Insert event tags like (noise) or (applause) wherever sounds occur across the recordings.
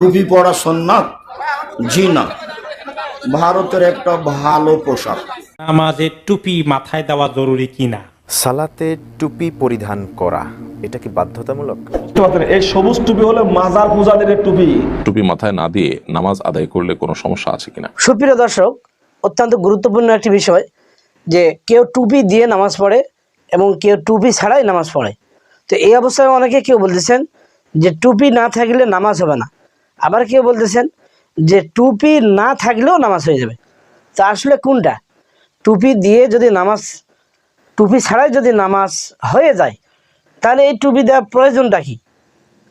টুপি পরা সন্ন্যাত জি না ভারতের একটা ভালো পোশাক। নামাজে টুপি মাথায় দেওয়া জরুরি কিনা? সালাতে টুপি পরিধান করা এটা কি বাধ্যতামূলক? এই সবুজ টুপি হলো মাজার পূজাদের টুপি। টুপি মাথায় না দিয়ে নামাজ আদায় করলে কোনো সমস্যা আছে কিনা? সুপ্রিয় দর্শক অত্যন্ত গুরুত্বপূর্ণ একটি বিষয় যে কেউ টুপি দিয়ে নামাজ পড়ে এবং কেউ টুপি ছাড়াই নামাজ পড়ে। তো এই অবস্থায় অনেকে কেউ বলতেছেন যে টুপি না থাকলে নামাজ হবে না। আবার কেউ বলতেছেন যে টুপি না থাকলেও নামাজ হয়ে যাবে। তা আসলে কোনটা? টুপি দিয়ে যদি নামাজ, টুপি ছাড়াই যদি নামাজ হয়ে যায়, তাহলে এই টুপি দেওয়ার প্রয়োজনটা কি?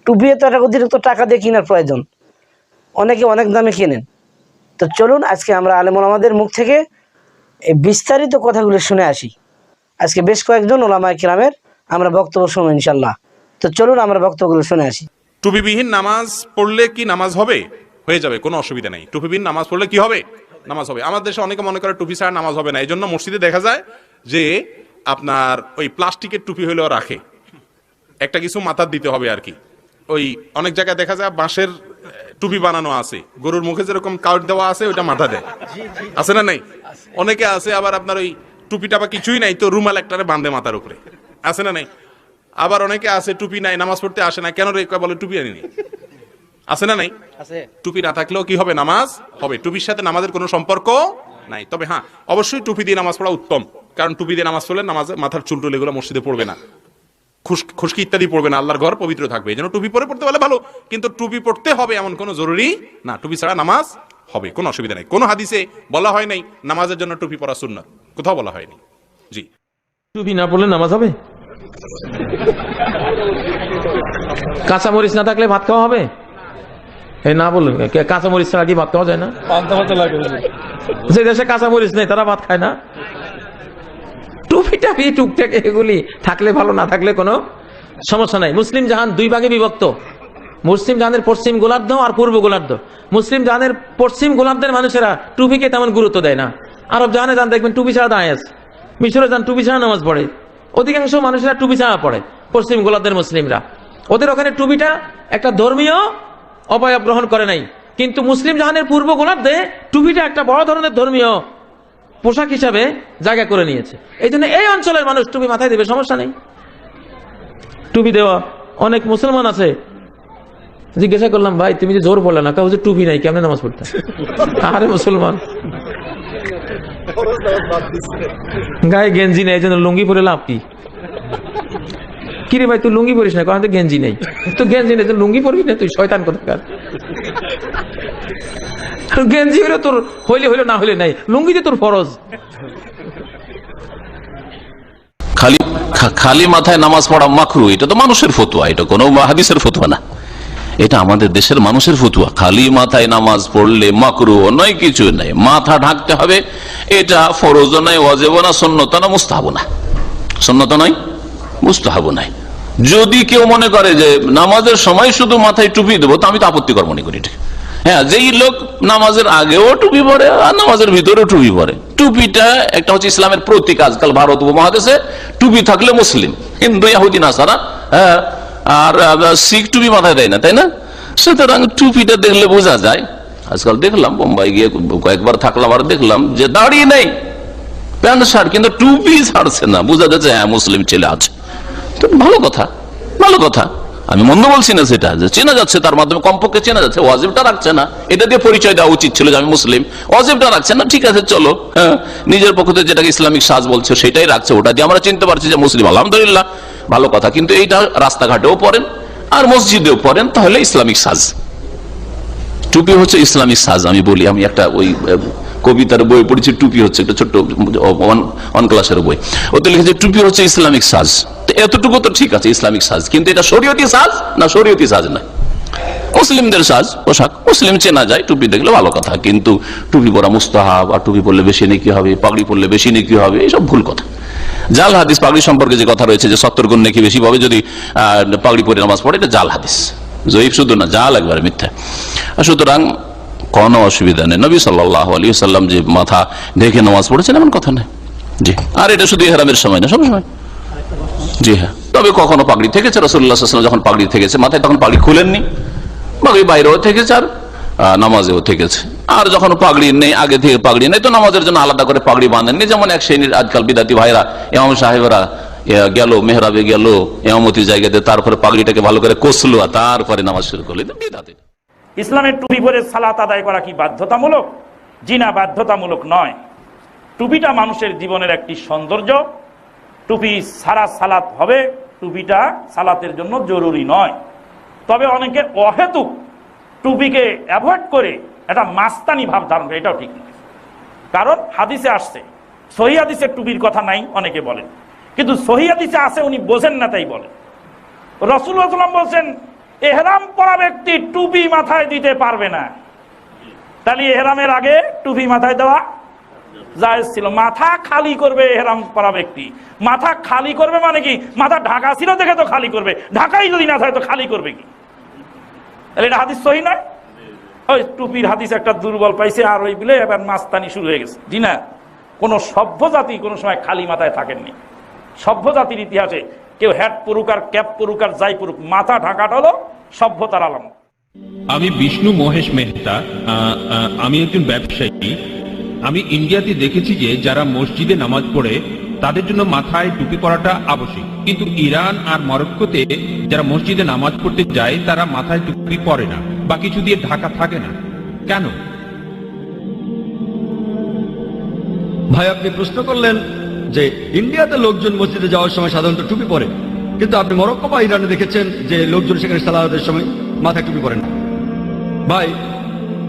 টুপি তো একটা অতিরিক্ত টাকা দিয়ে কেনার প্রয়োজন। অনেকে অনেক দামে কেনেন। তো চলুন আজকে আমরা আলেম আমাদের মুখ থেকে এই বিস্তারিত কথাগুলো শুনে আসি। আজকে বেশ কয়েকজন ওলামায় কিরামের আমরা বক্তব্য শুনব ইনশাল্লাহ তো চলুন আমরা বক্তব্যগুলো শুনে আসি। টুপিবিহীন নামাজ পড়লে কি নামাজ হবে? হয়ে যাবে, কোনো অসুবিধা নেই। টুপিবিহীন নামাজ পড়লে কি হবে? নামাজ হবে। আমাদের দেশে অনেকে মনে করে টুপি ছাড়া নামাজ হবে না। এই জন্য মসজিদে দেখা যায় যে আপনার ওই প্লাস্টিকের টুপি হলেও রাখে। একটা কিছু মাথার দিতে হবে আর কি। ওই অনেক জায়গায় দেখা যায় বাঁশের টুপি বানানো আছে। গরুর মুখে যেরকম কাউট দেওয়া আছে, ওইটা মাথা দেয়। আছে না নাই? অনেকে আছে, আবার আপনার ওই টুপিটা বা কিছুই নাই, তো রুমাল একটারে বাঁধে মাথার উপরে। আছে না নাই? আবার অনেকে আছে টুপি নাই নামাজ পড়তে আসে না কেন রে? বলে টুপি আনিনি। আছে না নাই? টুপি না থাকলেও কি হবে? নামাজ হবে। টুপির সাথে নামাজের কোনো সম্পর্ক নাই। তবে হ্যাঁ অবশ্যই টুপি দিয়ে নামাজ পড়া উত্তম। কারণ টুপি দিয়ে নামাজ পড়লে নামাজে মাথার চুল টুল এগুলো মসজিদে পড়বে না। খুশ- খুশকি ইত্যাদি পড়বে না। আল্লাহর ঘর পবিত্র থাকবে। এই জন্য টুপি পরে পড়তে পারলে ভালো। কিন্তু টুপি পড়তে হবে এমন কোনো জরুরি না। টুপি ছাড়া নামাজ হবে। কোনো অসুবিধা নেই। কোনো হাদিসে বলা হয় নাই নামাজের জন্য টুপি পরা সুন্নাত। কোথাও বলা হয়নি। জি। টুপি না পড়লে নামাজ হবে? কাঁচা মরিচ না থাকলে ভাত খাওয়া হবে? না বলুন কে- কাঁচা মরিচ ছাড়া কি ভাত খাওয়া যায় না? যে দেশে কাঁচা মরিচ নেই, তারা ভাত খায় না। টুপি টাপি, টুকটাক এগুলি থাকলে ভালো, না থাকলে কোনো সমস্যা নাই। মুসলিম জাহান দুই ভাগে বিভক্ত। মুসলিম জাহানের পশ্চিম গোলার্ধ আর পূর্ব গোলার্ধ। মুসলিম জাহানের পশ্চিম গোলার্ধের মানুষেরা টুপিকে তেমন গুরুত্ব দেয় না। আরব জাহানে যান দেখবেন টুপি ছাড়া দাঁড়ায় মিশরে যান টুপি ছাড়া নামাজ পড়ে। অধিকাংশ মানুষেরা টুপি ছাড়া পড়ে, পশ্চিম গোলার্ধের মুসলিমরা। ওদের ওখানে টুপিটা একটা ধর্মীয় অবয়ব গ্রহণ করে নাই। কিন্তু মুসলিম জাহানের পূর্ব গোলার্ধে টুপিটা একটা বড় ধরনের ধর্মীয় পোশাক হিসাবে জায়গা করে নিয়েছে। এই জন্য এই অঞ্চলের মানুষ টুপি মাথায় দেবে, সমস্যা নেই। টুপি দেওয়া, অনেক মুসলমান আছে। জিজ্ঞাসা করলাম, ভাই, তুমি যে জোর বললে না? কাউ যে টুপি নাই, কেমন নামাজ পড়তে? আরে মুসলমান। গায়ে গেঞ্জি নেই জন্য লুঙ্গি পরে লাভ কি? কিরে ভাই, তুই লুঙ্গি পরিস না কারণ তো গেঞ্জি নেই। তো গেঞ্জি নেই লুঙ্গি পরবি না তুই, শয়তান কোথাকার? গেঞ্জি হলে তোর, হইলে হইলে, না হইলে নাই। লুঙ্গি যে তোর ফরজ। খালি খালি মাথায় নামাজ পড়া মাকরু, এটা তো মানুষের ফতুয়া, এটা কোনো হাদিসের ফতুয়া না। এটা আমাদের দেশের মানুষের ফতুয়া। খালি মাথায় নামাজ পড়লে মাকরু নয় কিছু নাই মাথা ঢাকতে হবে, এটা ফরজ নয় অজেব না সন্নত না মুস্তাহাব না সন্নত নয়, মুস্তাহাব নাই যদি কেউ মনে করে যে নামাজের সময় শুধু মাথায় টুপি দেবো, তো আমি তো আপত্তিকর মনে করি। হ্যাঁ যেই লোক নামাজের আগেও টুপি পরে আর নামাজের ভিতরেও টুপি পরে। টুপিটা একটা হচ্ছে ইসলামের প্রতীক আজকাল ভারত উপমহাদেশে, টুপি থাকলে মুসলিম, হিন্দু, ইয়াহুদি, নাসারা হ্যাঁ আর শিখ টুপি মাথায় দেয় না, তাই না? সুতরাং টুপিটা দেখলে বোঝা যায়। আজকাল দেখলাম, বোম্বাই গিয়ে কয়েকবার থাকলাম আর দেখলাম যে দাঁড়িয়ে নেই। প্যান্ট শার্ট, কিন্তু টুপি ছাড়ছে না। বোঝা যাচ্ছে হ্যাঁ মুসলিম ছেলে আছে। তো ভালো কথা ভালো কথা। আমি মন্দ বলছি না সেটা, যে চেনা যাচ্ছে, তার মাধ্যমে কমপক্ষে চেনা যাচ্ছে, ওয়াজিবটা রাখছে না। এটা দিয়ে পরিচয় দেওয়া উচিত ছিল যে আমি মুসলিম। ওয়াজিবটা রাখছে না, ঠিক আছে, চলো হ্যাঁ। নিজের পক্ষ থেকে যেটাকে ইসলামিক সাজ বলছে, সেটাই রাখছে। ওটা দিয়ে আমরা চিনতে পারছি যে মুসলিম, আলহামদুলিল্লাহ, ভালো কথা। কিন্তু এইটা রাস্তাঘাটেও পড়েন, আর মসজিদেও পড়েন, তাহলে ইসলামিক সাজ। টুপি হচ্ছে ইসলামিক সাজ, আমি বলি। আমি একটা ওই কবিতার বই পড়েছি, টুপি হচ্ছে একটা ছোট্ট ওয়ান ক্লাসের বই। ওতে লিখেছে, টুপি হচ্ছে ইসলামিক সাজ। এতটুকু তো ঠিক আছে, ইসলামিক সাজ। কিন্তু এটা শরীয়তি সাজ না শরীয়তি সাজ না মুসলিমদের সাজ, পোশাক। মুসলিম চেনা যায়, টুপি দেখলে ভালো কথা। কিন্তু টুপি পরা মুস্তাহাব আর টুপি পরলে বেশি নাকি হবে, পাগড়ি পরলে বেশি নাকি হবে এইসব ভুল কথা। জাল হাদিস, পাগড়ি সম্পর্কে যে কথা রয়েছে যে সত্তর গুণ নাকি বেশি পাবে যদি পাগড়ি পরে নামাজ পড়ে, এটা জাল হাদিস। জয়ীফ শুধু না, জাল একবারে মিথ্যা। সুতরাং কোনো অসুবিধা নেই। নবী সাল্লাহ আলী সাল্লাম যে মাথা ঢেকে নামাজ পড়েছেন, এমন কথা নেই জি। আর এটা শুধু হেরামের সময় না, সব সময়। জি হ্যাঁ। তবে কখনো পাগড়ি থেকেছে রসুল্লাহ যখন পাগড়ি থেকেছে, মাথায় তখন পাগড়ি খুলেননি। বাকি বাইরেও থেকেছে আর নামাজেও থেকেছে। আর যখন পাগড়ি নেই, আগে থেকে পাগড়ি নেই, তো নামাজের জন্য আলাদা করে পাগড়ি বাঁধেননি। যেমন এক শ্রেণির আজকাল বিদাতি ভাইরা ইমাম সাহেবরা গেল, মেহরাবে গেল এমামতির জায়গাতে তারপরে পাগড়িটাকে ভালো করে কষলো আর তারপরে নামাজ শুরু করল। বিদাতি ইসলামের টুপি পরে সালাত আদায় করা কি বাধ্যতামূলক? জিনা বাধ্যতামূলক নয়। টুপিটা মানুষের জীবনের একটি সৌন্দর্য টুপি সারা সালাত হবে, টুপিটা সালাতের জন্য জরুরি নয়। তবে অনেকে অহেতুক টুপিকে অ্যাভয়েড করে এটা মাস্তানি ভাব ধারণ করে, এটাও ঠিক নয়। কারণ হাদিসে আসছে, সহি হাদিসের টুপির কথা নাই, অনেকে বলেন। কিন্তু সহি হাদিসে আছে, উনি বোঝেন না, তাই বলেন। রসুল সাল্লাম বলছেন, এহরাম পরা ব্যক্তি টুপি মাথায় দিতে পারবে না। তাহলে এহরামের আগে টুপি মাথায় দেওয়া জায়েজ ছিল। মাথা খালি করবে এহরাম পরা ব্যক্তি। মাথা খালি করবে মানে কি? মাথা ঢাকা ছিল দেখে তো খালি করবে। ঢাকাই যদি না থাকে তো খালি করবে কি? তাহলে এটা হাদিস সহি নয়? ওই টুপির হাদিস একটা দুর্বল পাইছে আর ওই বিলে এবার মাস্তানি শুরু হয়ে গেছে। জি না? কোনো সভ্য জাতি কোনো সময় খালি মাথায় থাকেননি। সভ্য জাতির ইতিহাসে কেউ হ্যাট পড়ুক আর ক্যাপ পড়ুক আর যাই পড়ুক মাথা ঢাকাটা হলো সভ্যতার আলামত। আমি বিষ্ণু মহেশ মেহতা আমি একজন ব্যবসায়ী। আমি ইন্ডিয়াতে দেখেছি যে যারা মসজিদে নামাজ পড়ে, তাদের জন্য মাথায় টুপি পরাটা আবশ্যিক। কিন্তু ইরান আর মরক্কোতে যারা মসজিদে নামাজ পড়তে যায়, তারা মাথায় টুপি পরে না বা কিছু দিয়ে ঢাকা থাকে না। কেন? ভাই, আপনি প্রশ্ন করলেন যে ইন্ডিয়াতে লোকজন মসজিদে যাওয়ার সময় সাধারণত টুপি পরে। কিন্তু আপনি মরক্কো বা ইরানে দেখেছেন যে লোকজন সেখানে সালাদের সময় মাথায় টুপি পরেন না। ভাই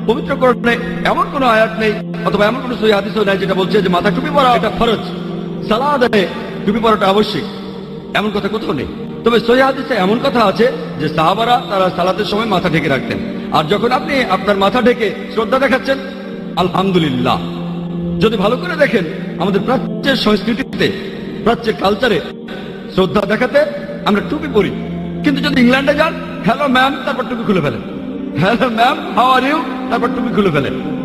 পবিত্র করণে এমন কোনো আয়াত নেই অথবা এমন কোনো সহি হাদিসও নাই যেটা বলছে যে মাথা টুপি পরা এটা ফরজ। সালাদে টুপি পরাটা আবশ্যিক। এমন কথা কোথাও নেই। তবে সহি হাদিসে এমন কথা আছে যে সাহাবারা তারা সালাতের সময় মাথা ঢেকে রাখতেন। আর যখন আপনি আপনার মাথা ঢেকে শ্রদ্ধা দেখাচ্ছেন, আলহামদুলিল্লাহ। যদি ভালো করে দেখেন, আমাদের প্রাচ্যের সংস্কৃতিতে, প্রাচ্যের কালচারে শ্রদ্ধা দেখাতে আমরা টুপি পরি। কিন্তু যদি ইংল্যান্ডে যান হ্যালো ম্যাম তারপর টুপি খুলে ফেলেন। Hello ma'am how are you তারপর টুপি খুলে ফেলেন।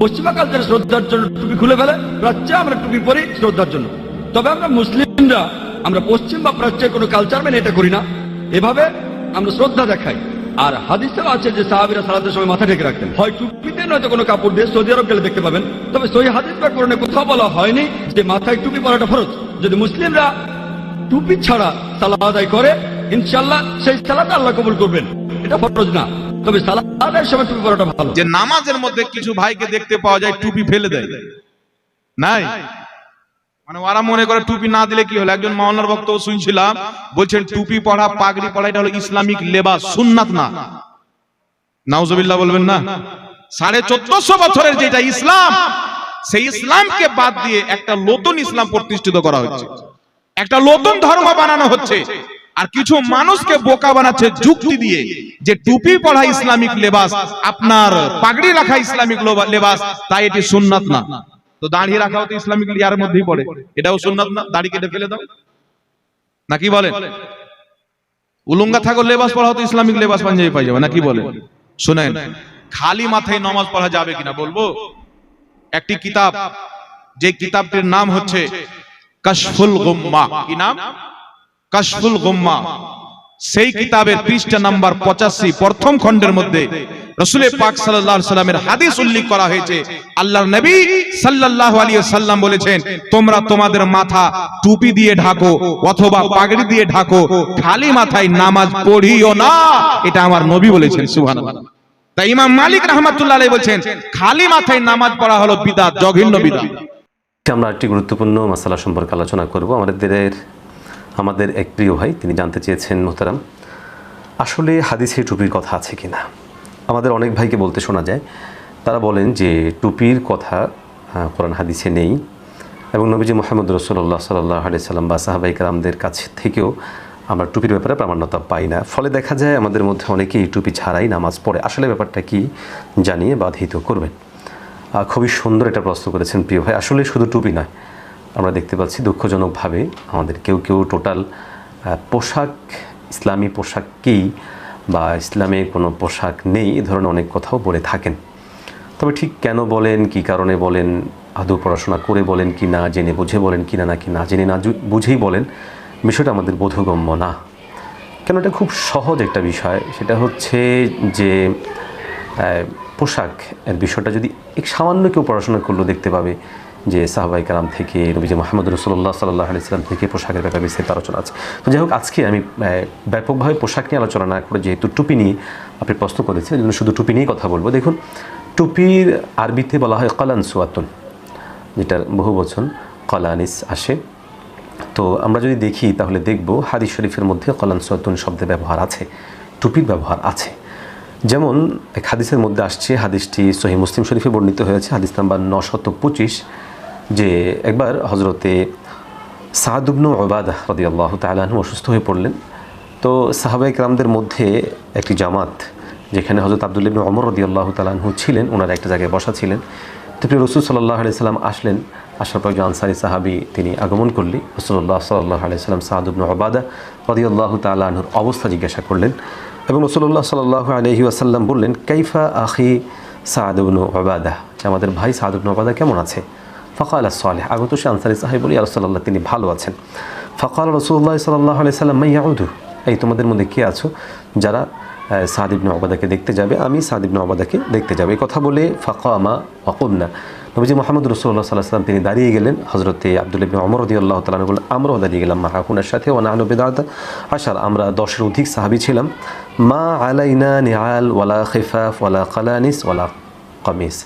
পশ্চিমা কালচারে শ্রদ্ধার জন্য টুপি খুলে ফেলে প্রাচ্যে আমরা টুপি পরি শ্রদ্ধার জন্য। তবে আমরা মুসলিমরা, আমরা পশ্চিম বা প্রাচ্যের কোনো কালচার মেনে এটা করি না। এভাবে আমরা শ্রদ্ধা দেখাই। আর হাদিসেও আছে যে সাহাবিরা সালাতের সময় মাথা ঢেকে রাখতেন। হয় টুপিতে, নয়তো কোনো কাপড় দিয়ে সৌদি আরব গেলে দেখতে পাবেন। তবে সহি হাদিস বা কোরআনে কোথাও বলা হয়নি যে মাথায় টুপি পরাটা ফরজ। যদি মুসলিমরা টুপি ছাড়া সালাদ আদায় করে ইনশাল্লাহ সেই সালাদ আল্লাহ কবুল করবেন। এটা ফরজ না। তবে সময় টুপি পরাটা ভালো। যে নামাজের মধ্যে কিছু ভাইকে দেখতে পাওয়া যায়, টুপি ফেলে দেয়। নাই? মানে ওরা মনে করে টুপি না দিলে কি হলো? একজন শুনছিলাম, বলছেন, টুপি পড়া পাগড়ি পড়া এটা হলো ইসলামিক সুন্নাত না। বলবেন না? সাড়ে চোদ্দশো বছরের যেটা ইসলাম, সেই ইসলামকে বাদ দিয়ে একটা নতুন ইসলাম প্রতিষ্ঠিত করা হচ্ছে। একটা নতুন ধর্ম বানানো হচ্ছে। আর কিছু মানুষকে বোকা বানাচ্ছে যুক্তি দিয়ে যে টুপি পড়া ইসলামিক লেবাস, আপনার পাগড়ি রাখা ইসলামিক লেবাস, তাই এটি সুন্নাত না। তো দাঁড়িয়ে রাখাও তো ইসলামিক ইয়ার মধ্যেই পড়ে। এটাও সুন্নাত না? দাড়ি কেটে ফেলে দাও। নাকি বলেন উলঙ্গা থাকো লেবাস পড়া হতো ইসলামিক লেবাস পাঞ্জাবি পাই যাবে নাকি বলেন শুনেন, খালি মাথায় নামাজ পড়া যাবে কিনা বলব? একটি কিতাব, যে কিতাবটির নাম হচ্ছে কাশফুল গুম্মা। কি নাম? কাশফুল গুম্মা। সেই কিতাবের পৃষ্ঠা নাম্বার পঁচাশি, প্রথম খণ্ডের মধ্যে রসুলের পাক সাল্লামের হাদিস উল্লেখ করা হয়েছে। আল্লাহর নবী সাল্লাল্লাহু আলাইহি সাল্লাম বলেছেন, তোমরা তোমাদের মাথা টুপি দিয়ে ঢাকো অথবা পাগড়ি দিয়ে ঢাকো, খালি মাথায় নামাজ পড়িও না। এটা আমার নবী বলেছেন, সুবহানাল্লাহ। তাই ইমাম মালিক রাহমাতুল্লাহ আলাইহি বলছেন, খালি মাথায় নামাজ পড়া হলো বিদআত জঘন্য বিদআত আমরা একটি গুরুত্বপূর্ণ মশালা সম্পর্কে আলোচনা করব। আমাদের আমাদের এক প্রিয় ভাই, তিনি জানতে চেয়েছেন, মোহতারাম, আসলে হাদিসে টুপির কথা আছে কি না আমাদের অনেক ভাইকে বলতে শোনা যায়, তারা বলেন যে টুপির কথা কোরআন হাদিসে নেই এবং নবীজি মোহাম্মদ রসোল্লা সাল্লাহ আলি সাল্লাম বা সাহাবাই কালামদের কাছ থেকেও আমরা টুপির ব্যাপারে প্রামাণ্যতা পাই না। ফলে দেখা যায় আমাদের মধ্যে অনেকেই টুপি ছাড়াই নামাজ পড়ে। আসলে ব্যাপারটা কি জানিয়ে বাধিত করবেন। খুবই সুন্দর একটা প্রশ্ন করেছেন প্রিয় ভাই। আসলে শুধু টুপি নয় আমরা দেখতে পাচ্ছি দুঃখজনকভাবে আমাদের কেউ কেউ টোটাল পোশাক, ইসলামী পোশাককেই বা ইসলামে কোনো পোশাক নেই এ ধরনের অনেক কথাও বলে থাকেন। তবে ঠিক কেন বলেন, কি কারণে বলেন, আদৌ পড়াশোনা করে বলেন কি না, জেনে বুঝে বলেন কি না, নাকি না জেনে না বুঝেই বলেন, বিষয়টা আমাদের বোধগম্য না। কেন এটা খুব সহজ একটা বিষয়, সেটা হচ্ছে যে পোশাক এর বিষয়টা যদি এক সামান্য কেউ পড়াশোনা করলেও দেখতে পাবে যে সাহবাই কালাম থেকে, নবীজি মোহাম্মদ রসুল্লাহ সাল্লাহ আলিয়াল্লাম থেকে পোশাকের ব্যাপারে বিস্তারিত আলোচনা আছে। তো যাই হোক, আজকে আমি ব্যাপকভাবে পোশাক নিয়ে আলোচনা না করে যেহেতু টুপি নিয়ে আপনি প্রশ্ন করেছেন, এই জন্য শুধু টুপি নিয়েই কথা বলব। দেখুন, টুপির আরবিতে বলা হয় কলান সুয়াতুন, যেটার বহু বচন কলানিস আসে। তো আমরা যদি দেখি, তাহলে দেখব হাদিস শরীফের মধ্যে কলান সতুন শব্দের ব্যবহার আছে, টুপির ব্যবহার আছে। যেমন, এক হাদিসের মধ্যে আসছে, হাদিসটি সহি মুসলিম শরীফে বর্ণিত হয়েছে, হাদিস নাম্বার নশত পঁচিশ। যে একবার হজরতে সাহাদুবনু ওবাদা রদি আল্লাহ তালাহু অসুস্থ হয়ে পড়লেন। তো সাহাবাই রামদের মধ্যে একটি জামাত, যেখানে হজরত আবদুল্লিবনু অমর রদি আল্লাহ তালাহু ছিলেন ওনারা একটা জায়গায় বসা ছিলেন। তো প্রিয় রসুল সাল্লাহ আলি সাল্লাম আসলেন, আসার পর একজন আনসারি সাহাবি তিনি আগমন করলি রসুল্লাহ সাল্লাহ আলি সাল্লাম সাহাদুবনু ওবাদা রদি আল্লাহ তালাহুর অবস্থা জিজ্ঞাসা করলেন এবং রসুল্লাহ সাল্লাহ আলহি আসাল্লাম বললেন, কাইফা আখি সাহাদুবনু ওবাদা আমাদের ভাই সাহাদুবনু ওবাদা কেমন আছে? ফকাল সালেহ। আগত সে আনসারি সাহেব বলি আলসাল্লাহ তিনি ভালো আছেন। ফকাল রসুল্লাহ সাল্লাহ আলি সাল্লাম মাইয়াউদু এই, তোমাদের মধ্যে কে আছো? যারা সাদিবনে অবাদাকে দেখতে যাবে, আমি সাদিবনে অবাদাকে দেখতে যাবে। এই কথা বলে ফাঁকা আমা ওয়াকুবনা নবীজি মোহাম্মদ রসুল্লাহ সাল্লাহ সাল্লাম, তিনি দাঁড়িয়ে গেলেন হজরতে আব্দুল ইবনে অমর রদি আল্লাহ তালা বলেন আমরাও দাঁড়িয়ে গেলাম মাহাকুনার সাথে ও নাহনু বেদাত আসার আমরা দশের অধিক সাহাবি ছিলাম। মা আলাইনা নিহাল ওয়ালা খিফাফ, ওয়ালা কালানিস, ওয়ালা কমিস।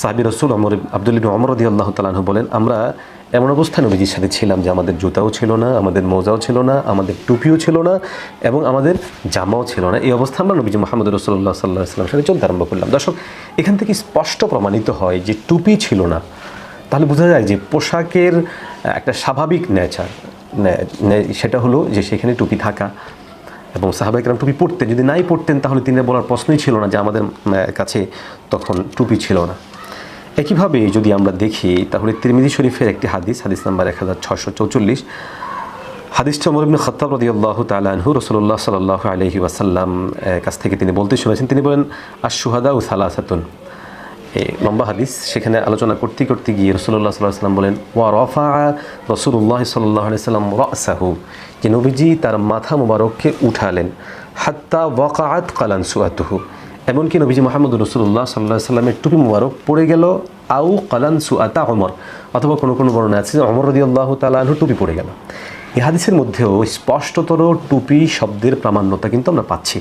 সাহাবি রসুল অমর আব্দুল ইবনে অমর রদি আল্লাহ তালাহু বলেন, আমরা এমন অবস্থায় নবীজির সাথে ছিলাম যে আমাদের জুতাও ছিল না, আমাদের মোজাও ছিল না, আমাদের টুপিও ছিল না এবং আমাদের জামাও ছিল না। এই অবস্থা আমরা নবীজি মোহাম্মদ রসুল্লাহ সাল্লাহ সাল্লামের সাথে চলতে আরম্ভ করলাম। দর্শক, এখান থেকে স্পষ্ট প্রমাণিত হয় যে টুপি ছিল না। তাহলে বোঝা যায় যে পোশাকের একটা স্বাভাবিক নেচার সেটা হলো যে সেখানে টুপি থাকা। এবং সাহাবাইকরাম টুপি পরতেন যদি নাই পড়তেন তাহলে তিনি বলার প্রশ্নই ছিল না যে আমাদের কাছে তখন টুপি ছিল না। একইভাবে যদি আমরা দেখি, তাহলে তিরমিজি শরীফের একটি হাদিস হাদিস নাম্বার এক হাজার ছশো চৌচল্লিশ। হাদিসটা ওমর ইবনে খাত্তাব রাদিয়াল্লাহু তাআলা আনহু রাসূলুল্লাহ সাল্লাল্লাহু আলাইহি ওয়াসাল্লাম কাছ থেকে তিনি বলতে শুনেছেন। তিনি বলেন আশ-শুহাদা ও সালাসাতুন। এই লম্বা হাদিস। সেখানে আলোচনা করতে করতে গিয়ে রসুল্লাহ সাল্লাহ সাল্লাম বলেন, ওয়া রফা রসুল্লাহ সাল্লাহ সাল্লাম রাসাহু। যে নবীজি তার মাথা মুবারককে উঠালেন, হাত্তা ওয়াকাত কালান সুয়াতুহু এমনকি নবীজি মোহাম্মদ রসুল্লাহ সাল্লাহ সাল্লামের টুপি মুবারক পড়ে গেল, আউ কালান সুয়াতা অমর অথবা কোনো কোনো বর্ণনা আছে যে অমর রদি আল্লাহ তালাহু টুপি পড়ে গেল। এই হাদিসের মধ্যেও স্পষ্টতর টুপি শব্দের প্রামাণ্যতা কিন্তু আমরা পাচ্ছি।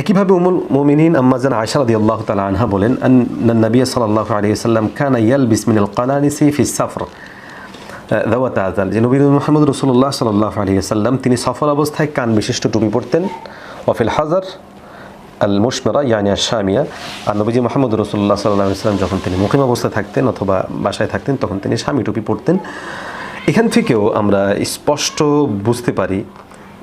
একইভাবে উমুল মোমিনিন আম্মাজান আয়সা রাদি আল্লাহ তালা আনহা বলেন নবী সাল্লাহ আলিয়া সাল্লাম খান ইয়াল বিসমিনুল কালানিসি ফি সাফর। দাওয়াত যে নবী মোহাম্মদ রসুল্লাহ সাল্লাহ আলিয়া সাল্লাম তিনি সফল অবস্থায় কান বিশিষ্ট টুপি পরতেন। ওফিল হাজার আল মুশমেরা ইয়ানি শামিয়া আর নবীজি মোহাম্মদ রসুল্লাহ সাল্লাহ সাল্লাম যখন তিনি মুখিম অবস্থায় থাকতেন অথবা বাসায় থাকতেন, তখন তিনি স্বামী টুপি পরতেন। এখান থেকেও আমরা স্পষ্ট বুঝতে পারি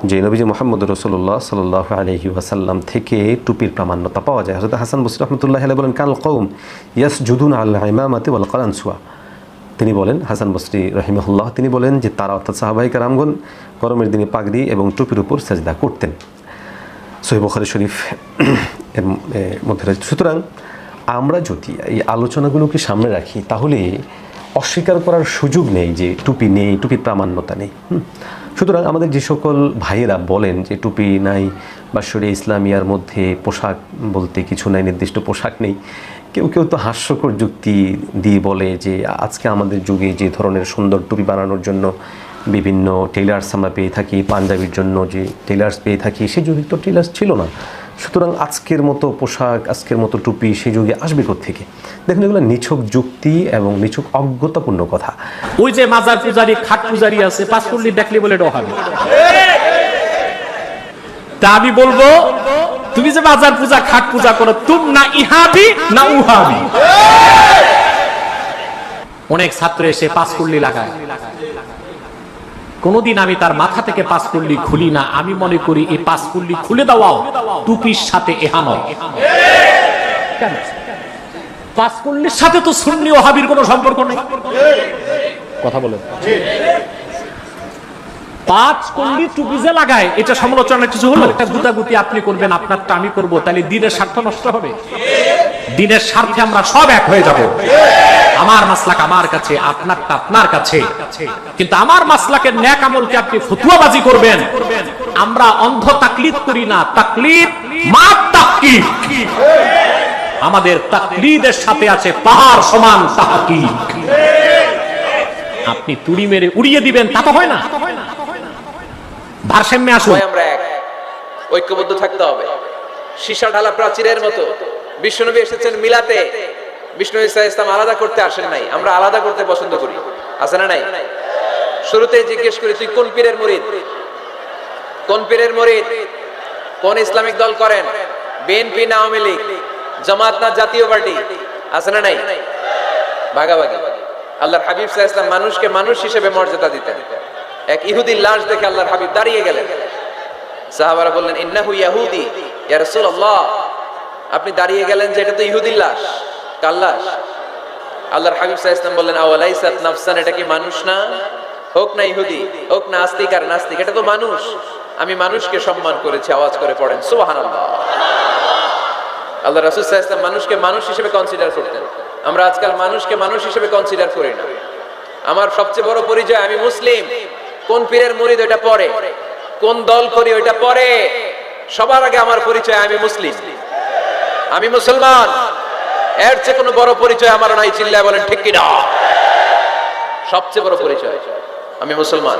যে নবীজি মোহাম্মদ রসুল্লাহ সাল্লাহ আলহি ওয়াসাল্লাম থেকে টুপির প্রামাণ্যতা পাওয়া যায়। হজরত হাসান বসির রহমতুল্লাহ আলাই বলেন, কাল কৌম ইয়াস জুদুন আল্লাহ ইমামাতে ওয়াল কালানসুয়া তিনি বলেন, হাসান বসরি রহিমহুল্লাহ, তিনি বলেন যে তারা অর্থাৎ সাহাবাহিক রামগন গরমের দিনে পাগড়ি এবং টুপির উপর সাজদা করতেন। সহি বখারি শরীফ, (clears throat) এর মধ্যে রয়েছে। সুতরাং আমরা যদি এই আলোচনাগুলোকে সামনে রাখি, তাহলে অস্বীকার করার সুযোগ নেই যে টুপি নেই টুপির প্রামাণ্যতা নেই সুতরাং আমাদের যে সকল ভাইয়েরা বলেন যে টুপি নাই, বা শরীর ইসলামিয়ার মধ্যে পোশাক বলতে কিছু নাই, নির্দিষ্ট পোশাক নেই, কেউ কেউ তো হাস্যকর যুক্তি দিয়ে বলে যে আজকে আমাদের যুগে যে ধরনের সুন্দর টুপি বানানোর জন্য বিভিন্ন টেলার্স আমরা পেয়ে থাকি, পাঞ্জাবির জন্য যে টেলার্স পেয়ে থাকি, সেই যুগে তো টেলার্স ছিল না। সুতরাং আজকের মতো পোশাক, আজকের মতো টুপি সেই যুগে আসবে থেকে দেখুন, এগুলো নিছক যুক্তি এবং নিছক অজ্ঞতাপূর্ণ কথা। ওই যে মাজার পূজারি, খাট পূজারি আছে পাঁচ পল্লী দেখলে বলে এটা হবে। তা আমি বলব, তুমি যে মাজার পূজা, খাট পূজা করো, তুম না ইহাবি, না উহাবি। অনেক ছাত্র এসে পাঁচ কুল্লি লাগায়। কোনদিন আমি তার মাথা থেকে পাঁচ কুল্লি খুলি না। আমি মনে করি এই পাঁচ কুল্লি খুলে দেওয়াও টুপির সাথে এহানো কেন? পাঁচ কুল্লির সাথে তো সুন্নি হাবির কোনো সম্পর্ক নেই। কথা বলেন। পাঁচ কুল্লি টুপি যে লাগায়, এটা সমালোচনার কিছু হলো? একটা গুতাগুতি আপনি করবেন, আপনারটা আমি করব, তাহলে দিনের স্বার্থ নষ্ট হবে। দিনের স্বার্থে আমরা সব এক হয়ে যাব। আমার মাসলাক আমার কাছে আপনারটা আপনার কাছে। কিন্তু আমার মাসলাকের ন্যাক আমলকে আপনি ফতুয়াবাজি করবেন। আমরা অন্ধ তাকলিদ করি না। তাকলিদ মা তাকলিদ আমাদের তাকলিদের সাথে আছে পাহাড় সমান তাহাকিক। আপনি তুড়ি মেরে উড়িয়ে দিবেন, তা তো হয় না। ভারসাম্যে আসুন। আমরা এক। ঐক্যবদ্ধ থাকতে হবে। সীসা ঢালা প্রাচীরের মতো। বিষ্ণুনবী এসেছেন মিলাতে। বিষ্ণু ইসা ইসলাম আলাদা করতে আসেন নাই, আমরা আলাদা করতে পছন্দ করি। আছে না নাই? শুরুতে জিজ্ঞেস করি, তুই কোন পীরের মুরিদ? কোন পীরের মুরিদ? কোন ইসলামিক দল করেন? বিএনপি না আওয়ামী লীগ? জামাত না জাতীয় পার্টি? আছে না নাই? ভাগাভাগি। আল্লাহর হাবিব সাহা ইসলাম মানুষকে মানুষ হিসেবে মর্যাদা দিতেন। এক ইহুদির লাশ দেখে আল্লাহর হাবিব দাঁড়িয়ে গেলেন। সাহাবারা বললেন, ইন্নাহু ইয়াহুদি। ইয়া রাসূলুল্লাহ। আপনি দাঁড়িয়ে গেলেন যে এটা তো ইহুদির লাশ। কার লাশ? আল্লাহর হাবিব সাহা বললেন, আওয়ালাইসাত নাফসান, এটা কি মানুষ না? হোক না ইহুদি, হোক না আস্তিক আর নাস্তিক, এটা তো মানুষ। আমি মানুষকে সম্মান করেছি, আওয়াজ করে পড়েন। সুবহানাল্লাহ। আল্লাহ রাসূল আলাইহি মানুষকে মানুষ হিসেবে কনসিডার করতেন। আমরা আজকাল মানুষকে মানুষ হিসেবে কনসিডার করি না। আমার সবচেয়ে বড় পরিচয়, আমি মুসলিম। কোন পীরের মুরিদ ওইটা পরে কোন দল করি ওইটা পরে সবার আগে আমার পরিচয়, আমি মুসলিম। আমি মুসলমান। এর চেয়ে কোনো বড় পরিচয় আমার নাই, চিল্লায় বলেন, ঠিক কিনা? সবচেয়ে বড় পরিচয়, আমি মুসলমান।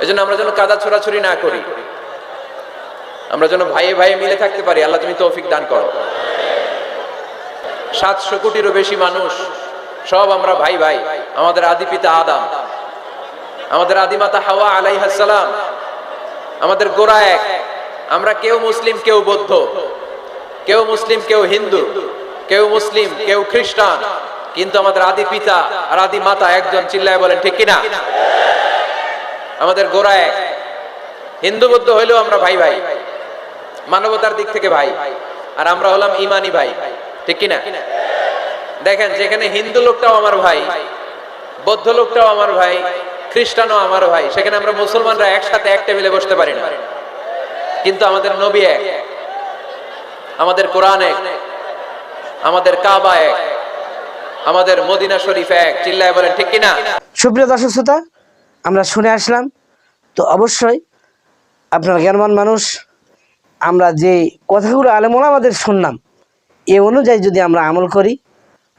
এজন্য আমরা যেন কাদা ছোড়াছুরি না করি। আমরা যেন ভাইয়ে ভাইয়ে মিলে থাকতে পারি। আল্লাহ তুমি তৌফিক দান করো। সাতশো কোটিরও বেশি মানুষ, সব আমরা ভাই ভাই। আমাদের আদি পিতা আদাম। আমাদের আদিমাতা হাওয়া আলাইহাসালাম আমাদের গোড়া এক। আমরা কেউ মুসলিম, কেউ বৌদ্ধ। কেউ মুসলিম, কেউ হিন্দু। কেউ মুসলিম, কেউ খ্রিস্টান, কিন্তু আমাদের আদি পিতা আর আদি মাতা একজন চিল্লায় বলেন, ঠিক কিনা? আমাদের গোড়া এক হিন্দু বৌদ্ধ হইলেও আমরা ভাই ভাই, মানবতার দিক থেকে ভাই, আর আমরা হলাম ইমানি ভাই, ঠিক কিনা? দেখেন, যেখানে হিন্দু লোকটাও আমার ভাই, বৌদ্ধ লোকটাও আমার ভাই, খ্রিস্টানও আমার ভাই, সেখানে আমরা মুসলমানরা একসাথে এক টেবিলে বসতে পারি না। কিন্তু আমাদের নবী এক, আমাদের কোরআন এক আমাদের কাবা এক, আমাদের মদিনা শরীফ এক। চিল্লায় বলেন, ঠিক কিনা? সুপ্রিয় দর্শক শ্রোতা, আমরা শুনে আসলাম। তো অবশ্যই আপনার জ্ঞানবান মানুষ, আমরা যে কথাগুলো আলেমোলা আমাদের শুনলাম, এ অনুযায়ী যদি আমরা আমল করি,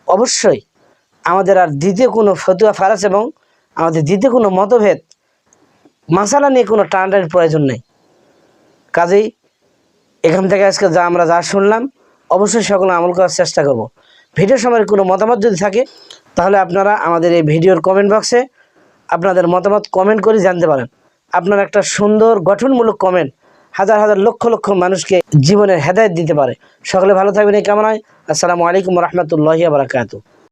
অবশ্যই আমাদের আর দ্বিতীয় কোনো ফতুয়া ফারাস এবং আমাদের দ্বিতীয় কোনো মতভেদ, মাসালা নিয়ে কোনো টানাটানির প্রয়োজন নেই। কাজেই এখান থেকে আজকে যা আমরা যা শুনলাম অবশ্যই সকলে আমল করার চেষ্টা করব। ভিডিও সময়ের কোনো মতামত যদি থাকে, তাহলে আপনারা আমাদের এই ভিডিওর কমেন্ট বক্সে আপনাদের মতামত কমেন্ট করে জানতে পারেন। আপনার একটা সুন্দর, গঠনমূলক কমেন্ট হাজার হাজার লক্ষ লক্ষ মানুষকে জীবনের হেদায়ত দিতে পারে। সকলে ভালো থাকবেন এই কামনায়। আসসালামু আলাইকুম রহমতুল্লাহ বারাকাতু